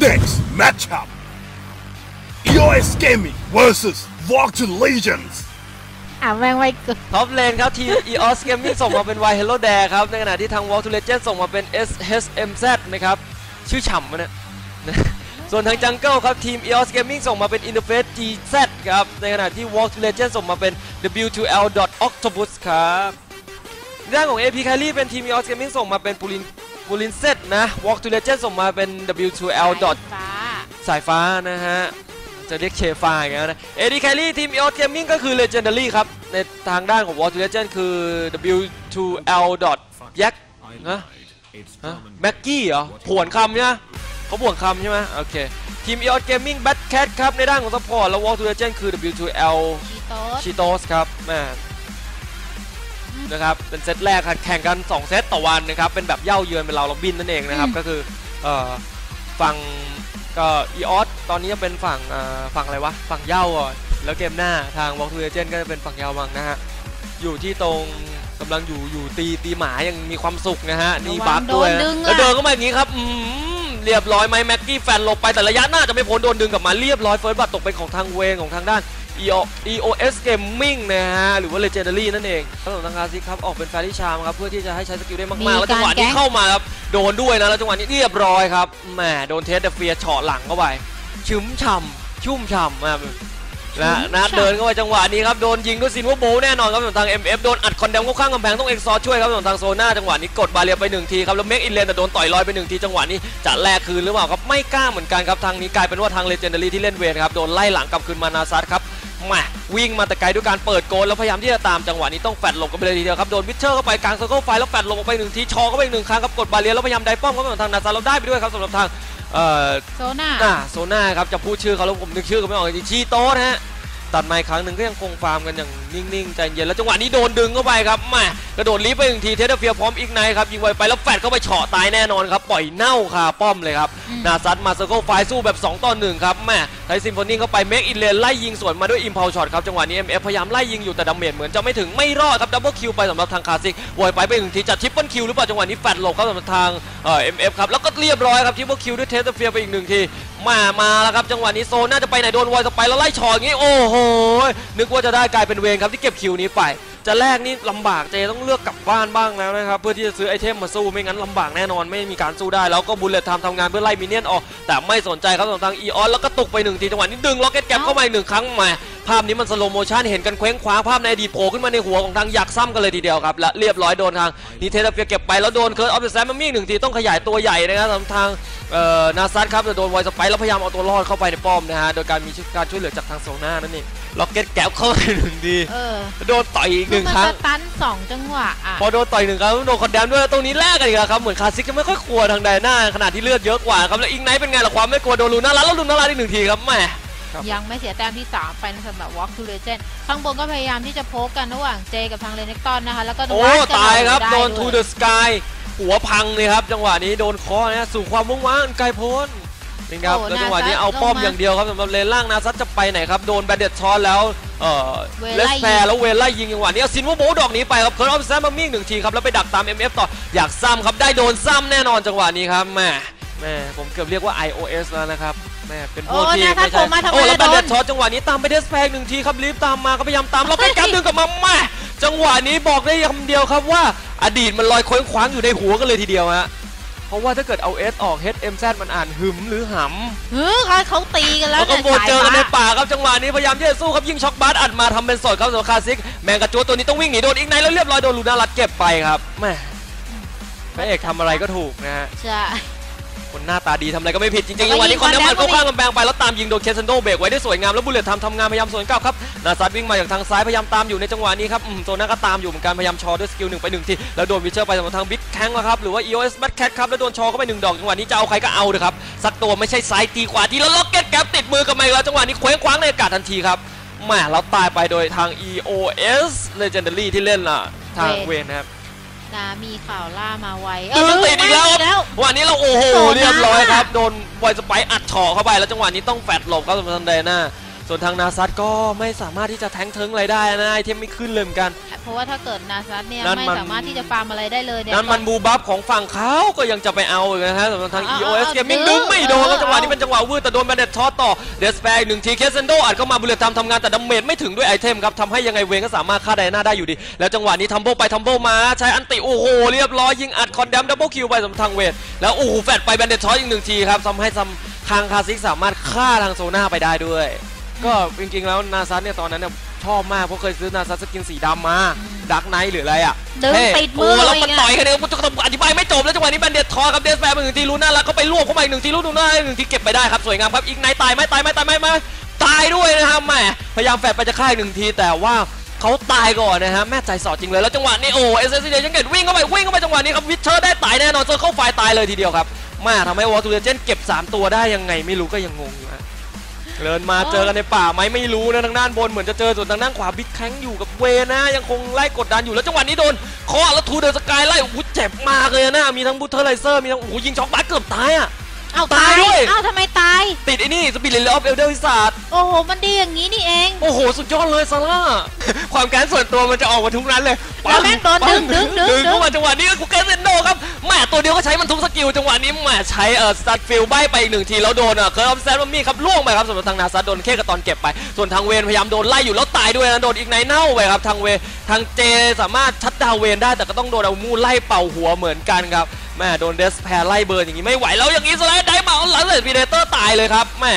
Next matchup EOS Gaming versus Walk to Legends อะแม่งไว้เกินท็อปเลนครับทีม EOS Gaming ส่งมาเป็น Y Hello Dare ครับ ในขณะที่ทาง Walk to Legend ส่งมาเป็น SHMZ นะครับ ชื่อฉ่ำมะเนี่ยนะ ส่วนทาง Jungle ครับ ทีม EOS Gaming ส่งมาเป็น Interface GZ ครับ ในขณะที่ Walk to Legend ส่งมาเป็น W2L.Octopus ครับด้านของ AP Carry เป็นทีม EOS Gaming ส่งมาเป็นปูลิน ปูลินเซตนะ Walk to Legend ส่งมาเป็น W2L. ฟ้าสายฟ้านะฮะ จะเรียกเชฟ้าอย่างเงี้ยนะเอดีแคลรี่ทีม EOS Gaming ก็คือ Legendary ครับ ในทางด้านของ War to Legend คือ W2L. ยักนะฮะแม็กกี้เหรอผวนคำใช่ไหมเขาผวนคำใช่ไหมโอเคทีม EOS Gaming Bad Cat ครับ ในด้านของ Support แล้ว War to Legend คือ W2L ชีโต๊ดชิโตสครับแม่ นะครับเป็นเซตแรกครับแข่งกัน 2 เซตต่อวันนะครับเป็นแบบเย่าเยือนเป็นเราเราบินนั่นเองนะครับก็คือเอ่อฝั่งก็อีออสตอนนี้จะเป็นฝั่งเอ่อฝั่งอะไรวะฝั่งเย่าก่อนแล้วเกมหน้าทางวอลทูเอเจนก็จะเป็นฝั่งเย่ามังนะฮะอยู่ที่ตรงกำลังอยู่อยู่ตีตีหมายังมีความสุขนะฮะนี่บัฟด้วยนะแล้วเดินเข้ามาอย่างนี้ครับอืมเรียบร้อยไหมแม็กกี้แฟนหลบไปแต่ระยะหน้าจะไม่พ้นโดนดึงกลับมาเรียบร้อยเฟิร์สบัตตกเป็นของทางเวงของทางด้าน EO EOS Gaming นะฮะ หรือว่า Legendary นั่นเองทั้งสองทางคาซิครับ ออกเป็นแฟรี่ชามครับ เพื่อที่จะให้ใช้สกิลได้มากๆ แล้วจังหวะนี้เข้ามาครับ โดนด้วยนะ แล้วจังหวะนี้เรียบร้อยครับ แหม โดนเทสเดเฟียเฉาะหลังเข้าไปชุ่มฉ่ำชุ่มฉ่ำอะนะนะเดินเข้าไปจังหวะนี้ครับ โดนยิงด้วยซินว่าโบแน่นอนครับส่วนทาง MF โดนอัดคอนเดมเข้าข้างกำแพงต้องเอ็กซอช่วยครับส่วนทางโซน่าจังหวะนี้กดบาเรียไปหนึ่งทีครับแล้วเมกอินเลนแต่โดนต่อยลอยไปหนึ่งทีจังหวะนี้จะแลกคืนหรือเปล่าครับไม่กล้าเหมือนกันครับทางนี้กลายเป็นว่าทางเลเจนดารีที่เล่นเวรครับโดนไล่หลังกลับคืนมานาซัตครับ มาวิ่งมาแต่ไกลด้วยการเปิดโกลแล้วพยายามที่จะตามจังหวะนี้ต้องแฟดหลบกันไปเลยทีเดียวครับโดนวิเชอร์เข้าไปกลางเซอร์เคิลไฟแล้วแฟดหลบออกไปหนึ่งทีชอเข้าไปอีกหนึ่งครั้งครับกดบาเรียแล้วพยายามไดป้อมครับส่วนทางนาซัตเราได้ไปด้วยครับสำหรับทางเอ่อโซน่าอ่าโซน่าครับจะพูดชื่อเขาแล้วผมนึกชื่อเขาไม่ออกจริงๆชีโต้นะฮะ ตัดไมาอีกครั้งหนึ่งก็ยังคงฟาร์มกันอย่างนิ่งๆใจเย็นแล้วจังหวะนี้โดนดึงเข้าไปครับแม่กระโดดลีฟไปหนึ่งทีเทเดเฟียพร้อมอีกไนครับยิงไวไปแล้วแฟดเข้าไปเฉาะตายแน่นอนครับปล่อยเน่าคาป้อมเลยครับนาซัดมาเซอร์เคิลไฟสู้แบบ 2 ต่อ 1 ครับแม่ไทซิมโฟนีเข้าไปเมกอินเลนไล่ยิงสวนมาด้วยอิมพ l ลช็อตครับจังหวะนี้ MF พยายามไล่ยิงอยู่แต่ดาเมจเหมือนจะไม่ถึงไม่รอดครับดับเบิลคิวไปสำหรับทางคาซิกวอยไปไปหนึ่งทีจัดทิปเปิลคิวหรือเปล่าจังหวะนี้แฟดหลบครับสำหรับทางเอ่อ MF ครับแล้วก็เรียบร้อยครับทิปเปิลคิวด้วยเทสเฟียไปอีกหนึ่งที มามาแล้วครับจังหวะนี้โซน่าจะไปไหนโดนวอยสไปแล้วไล่ชออย่างนี้โอ้โหนึกว่าจะได้กลายเป็นเวงครับที่เก็บคิวนี้ไป จะแลกนี่ลำบากเจต้องเลือกกลับบ้านบ้างแล้วนะครับเพื่อที่จะซื้อไอเทมมาสู้ไม่งั้นลำบากแน่นอนไม่มีการสู้ได้แล้วก็บุลเลตทำทำงานเพื่อไล่มินเนี่ยนออกแต่ไม่สนใจครับสำหรับทางอีออนแล้วก็ตกไปหนึ่งทีจังหวะนี้ดึงล็อกเก็ตแกเข้ามาอีกหนึ่งครั้งมาภาพนี้มันสโลโมชันเห็นกันเคว้งคว้างภาพในอดีตโผล่ขึ้นมาในหัวของทางอยักซ้ำกันเลยทีเดียวครับและเรียบร้อยโดนทางนิเทสเฟียเก็บไปแล้วโดนเคิร์ดออฟเดอะแซมมันมีอีกหนึ่งทีต้องขยายตัวใหญ่นะครับสำหรับทางเอ่อนาซัตครับแต่โดนไวสไปแล้วพยายามเอาตัวรอดเข้าไปในป้อมนะฮะโดยการมีการช่วยเหลือจากทางโซน่านั่นเอง ล็อกเก็ตแก๊ปเข้าไปหนึ่งทีเออโดนต่อยอีกหนึ่งมัครั้งสตันสองจังหวะอะ พอโดนต่อยหนึ่งครั้งโดนคอนแดมด้วยแล้วตรงนี้แลกกันอีกแล้วครับเหมือนคาซิกจะไม่ค่อยกลัวทางไดน่าขนาดที่เลือดเยอะกว่าครับแล้วอิงไนท์เป็นไงล่ะความไม่กลัวโดนลูน่ารัดแล้วลูน่ารัดอีกหนึ่งทีครับแหมครับยังไม่เสียแต้มที่ 3 ไปสำหรับ Walk to Legend ข้างบนก็พยายามที่จะโพกกันระหว่างเจกับทางเลนเนกตอนนะคะ แล้วก็โอ้วัดกันตายครับได้โดนวยทูเดอะสกายหัวพังเลยครับ จังหวะนี้โดนเคอนะสู่ความว่างว่างไกลโพ้น นี่ครับโอ้แล้วจังหวะนี้นาซัตเอาป้อมลงมาอย่างเดียวครับสำหรับเลนล่างนาซัตจะไปไหนครับโดนแบนเด็ดช้อนแล้วเอ่อเวเลลสไล่แพยิงร์แล้วเวลไล่ยิงจังหวะนี้เอาซินว่าโบดอกนี้ไปครับเคิร์ดออฟแซมมามิ่งหนึ่งทีครับแล้วไปดักตาม MF ต่ออยากซ้ำครับได้โดนซ้ำแน่นอนจังหวะนี้ครับแหม่แหม่ผมเกือบเรียกว่า iOS แล้วนะครับแหม่เป็นพวกโอ้ที่นาซัตไม่ใช่โผล่มาทำไมโอ้แล้วแบล่ะนเด็ดโดนช็อตจังหวะนี้ตามไปเดสแพร์หนึ่งทีครับรีบตามมาก็พยายามตามแล้วก็เฮ้ยแกดึงกลับมาแหม่จังหวะนี้บอกได้คำเดียวครับว่าอดีตมันลอยเคว้งคว้างอยู่ในหัวกันเลยทีเดียวฮะเพ ราะว่าถ้าเกิดเอา S ออก HMZ มันอ่านหึมหรือหำเฮ้ยเขาเขาตีกันแล้แล้ววก็ยโบเจอกันในสายฟ้าป่าครับจังหวะนี้พยายามที่จะสู้ครับยิงช็อกบาสอัดมาทำเป็นสดครับสำหรับคาซิกแมงกระจัวตัวนี้ต้องวิ่งหนีโดนอีกไนท์แล้วเรียบร้อยโดนลูน่ารัดเก็บไปครับแม่พระเอกทำอะไรก็ถูกนะฮะใช่ คนหน้าตาดีทำอะไรก็ไม่ผิดจริงๆแล้วจังหวะนี้ยิงคอนเนคอนมัแดนมเข้าก็ข้างมีกำแพงไปแล้วตามยิงโดนเคซันโดเบรกไว้ได้สวยงามแล้วบุลเลตทำทำงานพยายามสวนกลับครับนาซัดวิ่งมาจากทางซ้ายพยายามตามอยู่ในจังหวะนี้ครับอืมโซน่าก็ตามอยู่เหมือนกันพยายามชอด้วยสกิลหนึ่งไปหนึ่งทีแล้วโดนวิเชอร์ไปสำหรับทางบิ๊กแข้งครับหรือว่า EOS Bad Cat ครับแล้วโดนชอเข้าไปหนึ่งดอกจังหวะนี้จะเอาใครก็เอาเลยครับสักตัวไม่ใช่ซ้ายตีขวาทีแล้วล็อกเก็ตแกปติดมือกับไมค์แล้วจังหวะนี้เคว้งคว้างในอากาศทันทีครับแหม่เราตายไปโดยทาง EOS Legendary ที่เล่นล่ะทางเวนนะครับ นะมีข่าวล่ามาไวดึงติดอีกแล้วไม่แล้ววันนี้เราโอ้โหโซน่าเรียบร้อยครับ โดนบอยสไปร์อัดเฉาะเข้าไปแล้วจังหวะนี้ต้องแฟดหลบครับสำหรับทันเดน่า ส่วนทางนาซัตก็ไม่สามารถที่จะแทงเทิงอะไรได้นะไอเทมไม่ขึ้นเลยเหมือนกัน เพราะว่าถ้าเกิดนาซัสเนี่ยนั่นไม่มัน สามารถที่จะฟาร์มอะไรได้เลยเนี่ย นั่นมันก็บูบัฟของฝั่งเขาก็ยังจะไปเอาอีกนะฮะสำหรับทาง เอา EOS เอา Gaming ดึดึงงไม่โดนครับเออจังหวะนี้เอาเป็นจังหวะวืดแต่โดนแบนเด็ดช็อตต่อเดสแปร์อีกหนึ่งทีเคสเซนโดอัดเข้ามาบุลเลตทำทำงานแต่ดาเมจไม่ถึงด้วยไอเทมครับทำให้ยังไงเวนก็สามารถฆ่าไดอาน่าได้อยู่ดี แล้วจังหวะนี้ทัมโบไปทัมโบมาใช้อันติโอ้โหเรียบร้อยยิงอัดคอนแดมดับเบิลคิวไปสำหรับทางเวทแล้วโอ้โหแฟดไปแบนเด็ดช็อตอีกหนึ่งทีครับทำให้ทำทางคาซิกสามารถฆ่าทางโซน่าไปได้ด้วย ก็จริงๆแล้วนาซัสเนี่ยตอนนั้นเนี่ยชอบมากเพราะเคยซื้อนาซัสสกินสีดำมาดักไนท์หรืออะไรอะดึงเท่ปิดมือโแล้วอีมันกอะต่อยกันเนี่ยมันจะอธิบายไม่จบแล้วจังหวะนี้แบนเด็ดทอครับเดสแปร์มาหนึ่งทีลูน่าแล้วก็ไปรวบเข้ามาอีกหนึ่งทีลูน่าอีกหนึ่งทีเก็บไปได้ครับสวยงามครับอีกไนท์ตายไหมตายไหมตายไหมไม่ตายด้วยนะครับแหมพยายามแฟดไปจะฆ่าอีกหนึ่งทีแต่ว่าเขาตายก่อนนะฮะแม่ใจสอดจริงเลยแล้วจังหวะนี้โอ้เอสเอสเยังเก็ตวิ่งเข้าไปวิ่งเข้าไปจังหวะนี้ครับวิเชอร์ได้ตายแน่นอนเจอเข้าไฟตายเลยทีเดียวครับแม่ทำให้วอลตูเลเจนเก็บสามตัวได้ยังไงไม่รู้ก็ยังงงอยู่ฮะ เดินมาเจอกันในป่าไหมไม่รู้นะทางด้านบนเหมือนจะเจอส่วนทางด้านขวาบิ๊กแข้งอยู่กับเวนะ ยังคงไล่กดดันอยู่แล้วจังหวะนี้โดนเคอแล้วทูเดอร์สกายไล่โอ้โหเจ็บมากเลยนะมีทั้งบูเทอร์ไลเซอร์มีทั้งโอ้โหยิงช็อกบัสเกือบตายอะเอาตาตายยด้วยเอาทำไมตาย ติดไอ้นี่สปิริตเลออฟเอลเดอร์วิสาดโอ้โห มันดีอย่างนี้นี่เอง โอ้โห สุดยอดเลยซาร่า ความแค้นส่วนตัวมันจะออกมาทุกนั้นเลย แล้วแม่งโดนดึงดึงดึงดึงเข้ามาจังหวะนี้กูเกสเซนโดครับแหม่ตัวเดียวก็ใช้มันทุกสกิลจังหวะนี้แหม่ใช้เอ่อสตัดฟิลใบไปอีกหนึ่งทีแล้วโดนเอ่อเคิร์ฟแซนมี่ครับล่วงไปครับสำหรับทางนาซาโดนเคกับตอนเก็บไป ส่วนทางเวนพยายามโดนไล่อยู่แล้วตายด้วยนะโดนอีกไนเน่าไปครับทางเวทางเจสามารถชัดดาวเวนได้แต่ก็ต้องโดนเอามูไล่เป่าหัวเหมือนกันครับแม่โดนเดสแพรไล่เบิร์นอย่างนี้ไม่ไหวแล้วอย่างนี้สไลด์ได้มาหลังเลยพีเดเตอร์ตายเลยครับแม่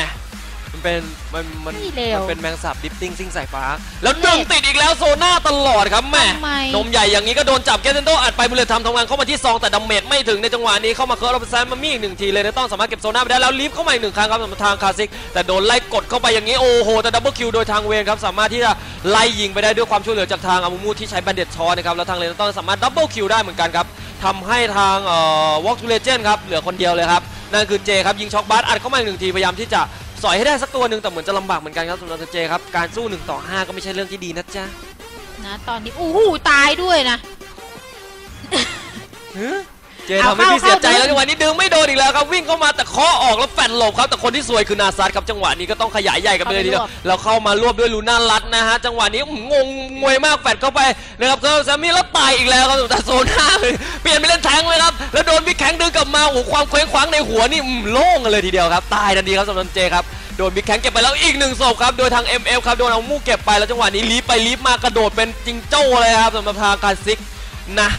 เป็นมันมันไม่เลวมันเป็นแมงสาบดิฟติ้งซิ่งสายฟ้า แล้วดึงติดอีกแล้วโซน่าตลอดครับแม่ทำไม นมใหญ่อย่างนี้ก็โดนจับเกสเซนโดอัดไปบุลเลตทำทำงานเข้ามาที่ซองแต่ดาเมจไม่ถึงในจังหวะนี้เข้ามาเคิร์ฟแซมมามีอีกหนึ่งทีเลยนะต้องสามารถเก็บโซน่าไปได้แล้วลีฟเข้ามาอีกหนึ่งครั้งครับสำหรับทางคาซิกแต่โดนไล่กดเข้าไปอย่างนี้โอ้โหแต่ดับเบิลคิวโดยทางเวนครับสามารถที่จะไล่ยิงไปได้ด้วยความช่วยเหลือจากทางอามูมูที่ใช้แบนเด็ดชอนะครับแล้วทางเลนต้องสามารถดับเบิลคิวได้เหมือนกันครับทำให้ทางเอ่อวอล์กทูเลเจนครับเหลือคนเดียวเลยครับนั่นคือเจครับยิงช็อกบาสอัดเข้ามาอีกหนึ่งทีพยายามที่จะ สอยให้ได้สักตัวหนึ่งแต่เหมือนจะลำบากเหมือนกันครับสำหรับเจครับการสู้1ต่อ5ก็ไม่ใช่เรื่องที่ดีนะจ๊ะนะตอนนี้โอ้โหตายด้วยนะ เจทำให้พี่เอาเข้าเสียใจเข้า แล้วจังหวะนี้ดึงไม่โดนอีกแล้วครับวิ่งเข้ามาแต่เคาะออกแล้วแฟนหลบครับแต่คนที่สวยคือนาซัตครับจังหวะนี้ก็ต้องขยายใหญ่กันไปเลยทีเดียวแล้วเข้ามารวบด้วยลูน่ารัดนะฮะจังหวะนี้อื้อหืองงงวยมากแฟดเข้าไปนะครับเซอร์แซมมี่แล้วตายอีกแล้วครับแต่โซน่าเลยเปลี่ยนไป บิ๊กแข็งดึงกลับมาโอ้โหความเคว้งคว้างในหัวนี่โล่งเลยทีเดียวครับตายทันทีครับสำหรับเจครับโดนบิ๊กแข็งเก็บไปแล้วอีกหนึ่งศพครับโดยทาง MF ครับโดนเอามู่เก็บไปแล้วจังหวะนี้ลีฟไปลีฟมากระโดดเป็นจิงโจ้เลยครับสำหรับทางการซิกนะ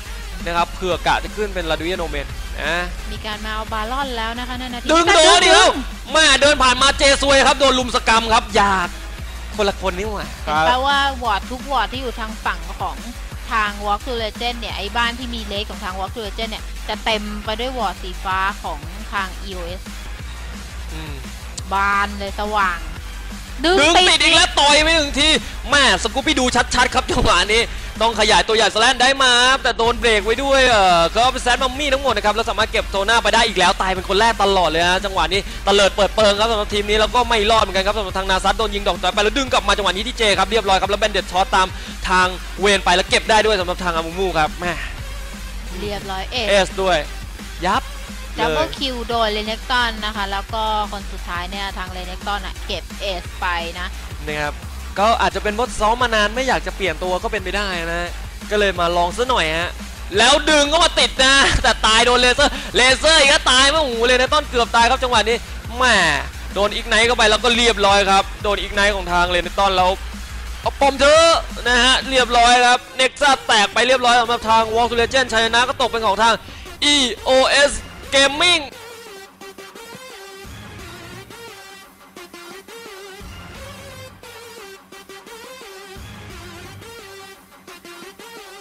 นะครับเผื่อกะจะขึ้นเป็นลาดูยโนเมนนะมีการมาเอาบาลอนแล้วนะคะนั่นนาทีดึงโดนดิดึครับแม่เดินผ่านมาเจซวยครับโดนลุมสกรรมครับอยากคนละคนนี่หว่าแปลว่าวอร์ดทุกวอร์ดที่อยู่ทางฝั่งของทาง Walk to Legend เนี่ยไอ้บ้านที่มีเลกของทาง Walk to Legend เนี่ย จะเต็มไปด้วยวอร์ดสีฟ้าของทาง EOS อืม บานเลยสว่าง ดึงดึงติติดดอีกแล้วต่อยไม่ถึงทีแม่สกูปปี้ดูชัดๆครับจังหวะนี้ต้องขยายตัวใหญ่สแลนได้มาครับแต่โดนเบรกไว้ด้วยเออก็เป็นแซนมัมมี่ทั้งหมดนะครับแล้วสามารถเก็บโซน่าไปได้อีกแล้วตายเป็นคนแรกตลอดเลยฮะจังหวะนี้ตะเลิดเปิดเปิงครับสำหรับทีมนี้แล้วก็ไม่รอดเหมือนกันครับสำหรับทางนาซัตโดนยิงดอกต่อยไปแล้วดึงกลับมาจังหวะนี้ที่เจครับเรียบร้อยครับแล้วแบนเด็ดช็อตตามทางเวนไปแล้วเก็บได้ด้วยสำหรับทางอามูมูครับแม่ เรียบร้อยเอเอสด้วย ยับดับเลเบิลยคิวโดยเลเนกตันนะคะ แล้วก็คนสุดท้ายเนี่ยทางเลเนกตันอะเก็บเอสไปนะ นะครับ ก็อาจจะเป็นเพราะซ้อมมานานไม่อยากจะเปลี่ยนตัวก็เป็นไปได้นะก็เลยมาลองซะหน่อยฮะ แล้วดึงก็มาติดนะ แต่ตายโดนเลเซอร์ เลเซอร์อีกก็ตายเมื่อหูเลยนะต้นเกือบตายครับจังหวะนี้แหม่โดนอีกไนท์เข้าไปแล้วก็เรียบร้อยครับ โดนอีกไนท์ของทางเลนต้นแล้ว เอาปอมเธอะนะฮะเรียบร้อยครับเน็กซัสแตกไปเรียบร้อยสำหรับทางวอลทูเลเจนชัยชนะก็ตกเป็นของทาง EOS Gaming